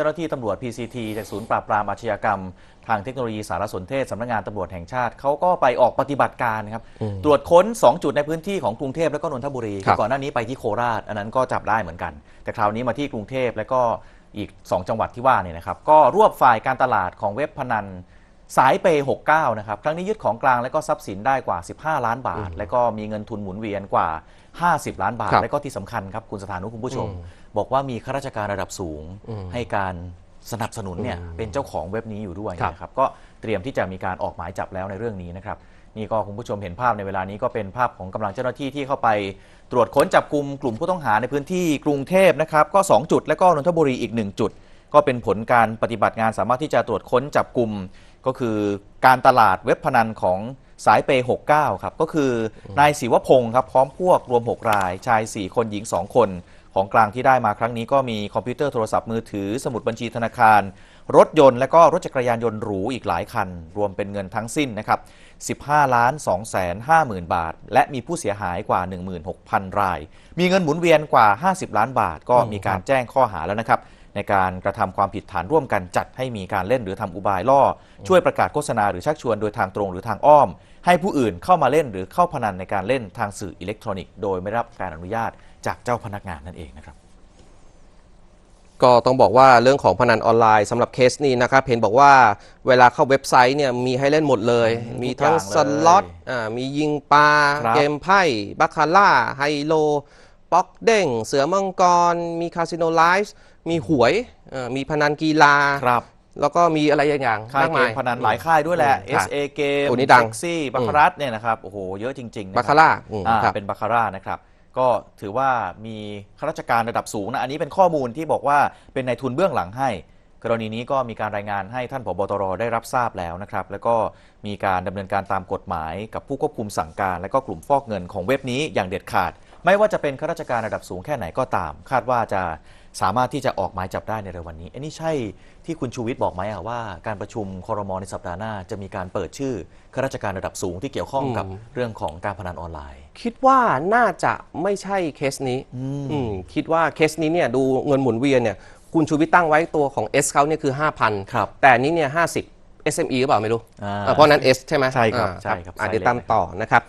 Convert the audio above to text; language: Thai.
จ้าหน้าที่ตำรวจ PCT จากศูนย์ปราบปรามอาชญากรรม ทางเทคโนโลยีสารสนเทศสำนักงานตำรวจแห่งชาติเขาก็ไปออกปฏิบัติการครับตรวจค้น 2 จุดในพื้นที่ของกรุงเทพและก็นนทบุรีครับก่อนหน้านี้ไปที่โคราช อันนั้นก็จับได้เหมือนกัน แต่คราวนี้มาที่กรุงเทพและก็อีก 2 จังหวัดที่ว่าเนี่ยนะครับก็รวบฝ่ายการตลาดของเว็บพนัน สายเปย์69 นะครับ ครั้งนี้ยึดของกลางและก็ทรัพย์สินได้กว่า 15 ล้านบาท และก็มีเงินทุนหมุนเวียนกว่า 50 ล้านบาทครับและก็ที่สำคัญครับคุณสถานุคุณผู้ชมอืมบอกว่ามีข้าราชการระดับสูงอืมให้การสนับสนุนเนี่ยอืมเป็นเจ้าของเว็บนี้อยู่ด้วยครับนะครับก็เตรียมที่จะมีการออกหมายจับแล้วในเรื่องนี้นะครับนี่ก็คุณผู้ชมเห็นภาพในเวลานี้ก็เป็นภาพของกำลังเจ้าหน้าที่ที่เข้าไป ตรวจค้นจับกลุ่มกลุ่มผู้ต้องหาในพื้นที่กรุงเทพนะครับก็ 2 จุด และก็นนทบุรีอีก 1 จุด ก็เป็นผลการปฏิบัติงานสามารถที่จะตรวจค้นจับกลุ่ม ก็คือการตลาดเว็บพนันของสายเปย์69 ครับ ก็คือนายศิวพงศ์ครับ พร้อมพวกรวม 6 ราย ชาย 4 คนหญิง 2 คน ของกลางที่ได้มาครั้งนี้ก็มีคอมพิวเตอร์โทรศัพท์มือถือ สมุดบัญชีธนาคาร รถยนต์และก็รถจักรยานยนต์หรูอีกหลายคัน รวมเป็นเงินทั้งสิ้นนะครับ 15 ล้าน2แสน5หมื่นบาท และมีผู้เสียหายกว่า 16,000 ราย มีเงินหมุนเวียนกว่า 50 ล้านบาท ก็มีการแจ้งข้อหาแล้วนะครับ ในการกระทำความผิดฐานร่วมกันจัดให้มีการเล่นหรือทำอุบายล่อ ช่วยประกาศโฆษณาหรือชักชวนโดยทางตรงหรือทางอ้อม ให้ผู้อื่นเข้ามาเล่นหรือเข้าพนันในการเล่นทางสื่ออิเล็กทรอนิกส์โดยไม่ได้รับการอนุญาตจากเจ้าพนักงานนั่นเองนะครับ ก็ต้องบอกว่าเรื่องของพนันออนไลน์สำหรับเคสนี้นะครับเห็นบอกว่าเวลาเข้าเว็บไซต์เนี่ยมีให้เล่นหมดเลยอืมมีทั้งทุกอสย่างเลยล็อตอ่ามียิงปลาครับเกมไพ่บาคาร่าไฮโลป๊อกเด้ง เสือมังกร มีคาสิโนไลฟ์มีหวยอ่ามีพนันกีฬาครับแล้วก็มีอะไรอย่างค่ายมากเกมามยพนันหลายค่ายด้วยแหละอืมครับ SA เกมโอ้นี่ดังซี่บาคารัสเนี่ยนะครับโอ้โหเยอะจริงๆนะบาคาร่าอืมอ่าครับเป็นบาคาร่านะครับ ก็ถือว่ามีข้าราชการระดับสูงนะ อันนี้เป็นข้อมูลที่บอกว่าเป็นนายทุนเบื้องหลังให้ กรณีนี้ก็มีการรายงานให้ท่านผบตรได้รับทราบแล้วนะครับ แล้วก็มีการดำเนินการตามกฎหมาย กับผู้ควบคุมสั่งการ และก็กลุ่มฟอกเงินของเว็บนี้อย่างเด็ดขาด ไม่ว่าจะเป็นข้าราชการระดับสูงแค่ไหนก็ตาม คาดว่าจะสามารถที่จะออกหมายจับได้ในเร็ววันนี้อันนี้ใช่ที่คุณชูวิทย์บอกไหมอะว่าการประชุมครมในสัปดาห์หน้า จะมีการเปิดชื่อข้าราชการระดับสูงที่เกี่ยวข้องกับอืมเรื่องของการพนันออนไลน์ คิดว่าน่าจะไม่ใช่เคสนี้มอืมคิดว่าเคสนี้เนี่ยดูเงินหมุนเวียนเนี่ยคุณชูวิทย์ตั้งไว้ตัวของ S เขาเนี่ยคือ 5,000 ครับ แต่อันนี้เนี่ย 50 SME หรือเปล่าไม่รู้ อ่าเออเพราะนั้น S ใช่ไหมใช่ครับอ่าใช่ครับอะใช่เดี๋ยวเลยตามต่อนะครับ